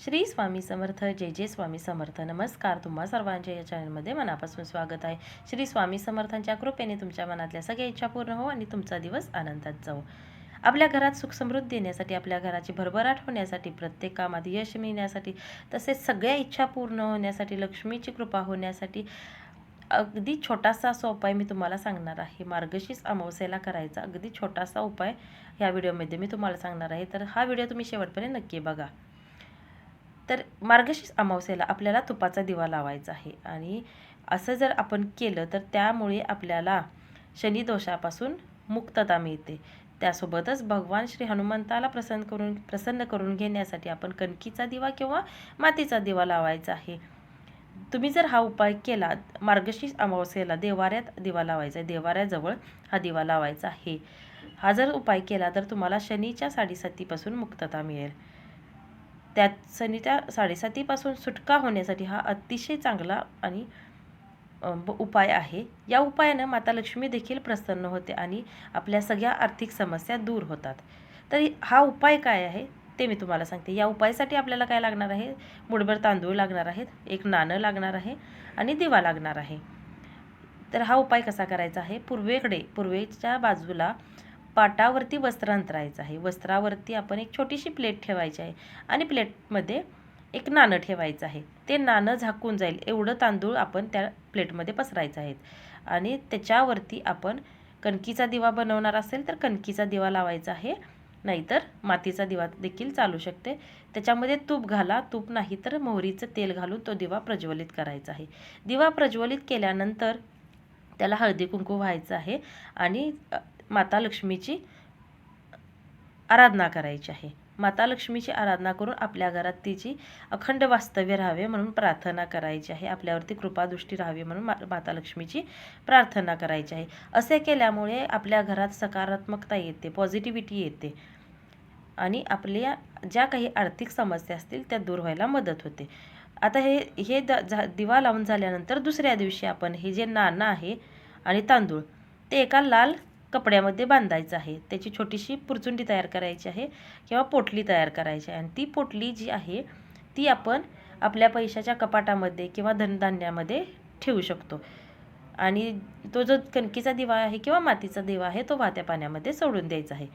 श्री स्वामी समर्थ जय जय स्वामी समर्थ. नमस्कार तुम्हा सर्वांच्या या चॅनलमध्ये मनापासून स्वागत आहे. श्री स्वामी समर्थांच्या कृपेने तुमच्या मनातल्या सगळ्या इच्छा पूर्ण हो आणि तुमचा दिवस आनंदात जाऊ आपल्या घरात सुख समृद्धी येण्यासाठी आपल्या घराची भरभराट होण्यासाठी प्रत्येक कामात यश मिळण्यासाठी तसेच सगळ्या इच्छा पूर्ण होण्यासाठी लक्ष्मीची कृपा होण्यासाठी अगदी छोटासा असा उपाय मी तुम्हाला सांगणार आहे. मार्गशीर्ष अमावस्येला करायचा अगदी छोटासा उपाय ह्या व्हिडिओमध्ये मी तुम्हाला सांगणार आहे. तर हा व्हिडिओ तुम्ही शेवटपर्यंत नक्की बघा. तर मार्गशीर्ष अमावस्येला आपल्याला तुपाचा दिवा लावायचा आहे. आणि असं जर आपण केलं तर त्यामुळे आपल्याला शनिदोषापासून मुक्तता मिळते. त्यासोबतच भगवान श्री हनुमंताला प्रसन्न करून प्रसन्न करून घेण्यासाठी आपण कणकीचा दिवा किंवा मातीचा दिवा लावायचा आहे. तुम्ही जर हा उपाय केला मार्गशीर्ष अमावस्येला देवाऱ्यात दिवा लावायचा आहे. देवाऱ्याजवळ हा दिवा लावायचा आहे. हा जर उपाय केला तर तुम्हाला शनीच्या साडेसातीपासून मुक्तता मिळेल. त्यात शनीच्या साडेसातीपासून सुटका होण्यासाठी हा अतिशय चांगला आणि ब- उपाय आहे. या उपायानं माता लक्ष्मी देखील प्रसन्न होते आणि आपल्या सगळ्या आर्थिक समस्या दूर होतात. तर हा उपाय काय आहे ते मी तुम्हाला सांगते. या उपायासाठी आपल्याला काय लागणार आहे? मुठभर तांदूळ लागणार आहेत एक नाणं लागणार आहे आणि दिवा लागणार आहे. तर हा उपाय कसा करायचा आहे? पूर्वेकडे पूर्वेच्या बाजूला पाटावरती वस्त्र अंतरायचं आहे. वस्त्रावरती आपण एक छोटीशी प्लेट ठेवायची आहे आणि प्लेटमध्ये एक नाणं ठेवायचं आहे. ते नाणं झाकून जाईल. एवढं तांदूळ आपण त्या प्लेटमध्ये पसरायचं आहे. आणि त्याच्यावरती आपण कणकीचा दिवा बनवणार असेल तर कणकीचा दिवा लावायचा आहे. नाहीतर मातीचा दिवा देखील चालू शकते. त्याच्यामध्ये तूप घाला. तूप नाही तर मोहरीचं तेल घालून तो दिवा प्रज्वलित करायचा आहे. दिवा प्रज्वलित केल्यानंतर त्याला हळदी कुंकू व्हायचं आहे. आणि माता लक्ष्मीची आराधना करायची आहे. माता लक्ष्मीची आराधना करून आपल्या घरात तिची अखंड वास्तव्य राहावे म्हणून प्रार्थना करायची आहे. आपल्यावरती कृपादृष्टी राहावी म्हणून मा माता लक्ष्मीची प्रार्थना करायची आहे. असे केल्यामुळे आपल्या घरात सकारात्मकता येते पॉझिटिव्हिटी येते आणि आपल्या ज्या काही आर्थिक समस्या असतील त्या दूर व्हायला मदत होते. आता हे हे द झा दिवा लावून झाल्यानंतर दुसऱ्या दिवशी आपण हे जे नाणं आहे आणि तांदूळ ते एका लाल कपड्यामध्ये बांधायचं आहे. त्याची छोटीशी पुरचुंडी तयार करायची आहे किंवा पोटली तयार करायची आहे. आणि ती पोटली जी आहे ती आपण आपल्या पैशाच्या कपाटामध्ये किंवा धनधान्यामध्ये ठेवू शकतो. आणि तो जो कणकीचा दिवा आहे किंवा मातीचा दिवा आहे तो वाहत्या पाण्यामध्ये सोडून द्यायचा आहे.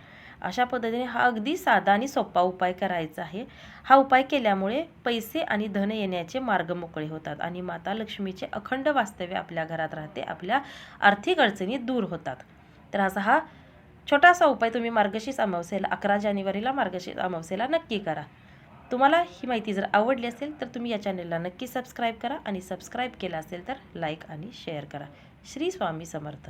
अशा पद्धतीने हा अगदी साधा आणि सोपा उपाय करायचा आहे. हा उपाय केल्यामुळे पैसे आणि धन येण्याचे मार्ग मोकळे होतात आणि माता लक्ष्मीचे अखंड वास्तव्य आपल्या घरात राहते आपल्या आर्थिक अडचणी दूर होतात. तर असा हा छोटासा उपाय तुम्ही मार्गशीर्ष अमावस्येला अकरा जानेवारीला मार्गशीर्ष अमावस्येला नक्की करा. तुम्हाला ही माहिती जर आवडली असेल तर तुम्ही या चॅनलला नक्की सबस्क्राईब करा आणि सबस्क्राईब केलं असेल तर लाईक आणि शेअर करा. श्री स्वामी समर्थ.